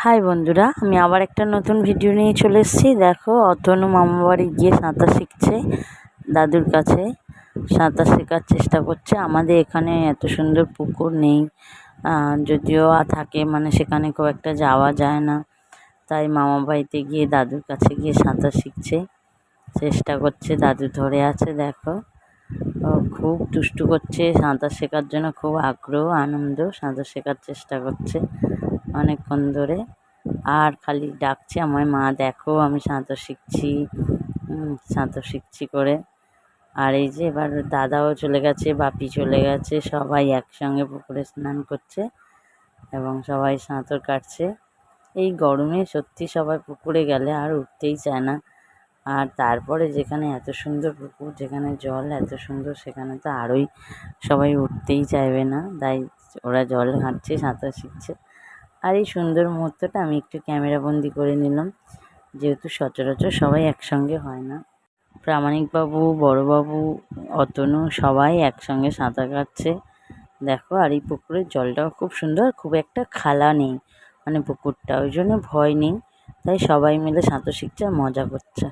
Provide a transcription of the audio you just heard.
High বন্ধুরা, আমি আবার একটা নতুন ভিডিও নিয়ে চলে এসেছি। দেখো, অতনু মামা বাড়ি গিয়ে সাঁতার শিখছে দাদুর কাছে। সাঁতার শেখার চেষ্টা করছে। আমাদের এখানে এত সুন্দর পুকুর নেই। যদিও থাকে মানে সেখানে খুব একটা যাওয়া যায় না। তাই মামা বাড়িতে গিয়ে দাদুর কাছে গিয়ে সাঁতার শিখছে। চেষ্টা করছে, দাদু ধরে আছে, দেখো। খুব দুষ্টু করছে, সাঁতার শেখার জন্য খুব আগ্রহ, আনন্দ, সাঁতার শেখার চেষ্টা করছে। অনেকক্ষণ ধরে। আর খালি ডাকছে আমায়, মা, দেখো, আমি সাঁতার শিখছি। সাঁতার শিখছি করে। আর এই যে এবার দাদাও চলে গেছে, বাপি চলে গেছে, সবাই একসঙ্গে পুকুরে স্নান করছে এবং সবাই সাঁতার কাটছে। এই গরমে সত্যি সবাই পুকুরে গেলে আর উঠতেই চায় না। আর তারপরে যেখানে এত সুন্দর পুকুর, যেখানে জল এত সুন্দর, সেখানে তো আরোই সবাই উঠতেই চাইবে না। তাই ওরা জল ঘাঁটছে সাঁতার শিখছে। আর এই সুন্দর মুহূর্তটা আমি একটু ক্যামেরা বন্দি করে নিলাম। যেহেতু সচরাচর সবাই একসঙ্গে হয় না। প্রামাণিকবাবু, বড়োবাবু, অতনু সবাই একসঙ্গে সাঁতার কাটছে। দেখো, আর এই পুকুরের জলটাও খুব সুন্দর, খুব একটা খালা নেই। মানে পুকুরটা, ওই জন্য ভয় নেই। তাই সবাই মিলে সাঁতার শিখছে আর মজা করছে।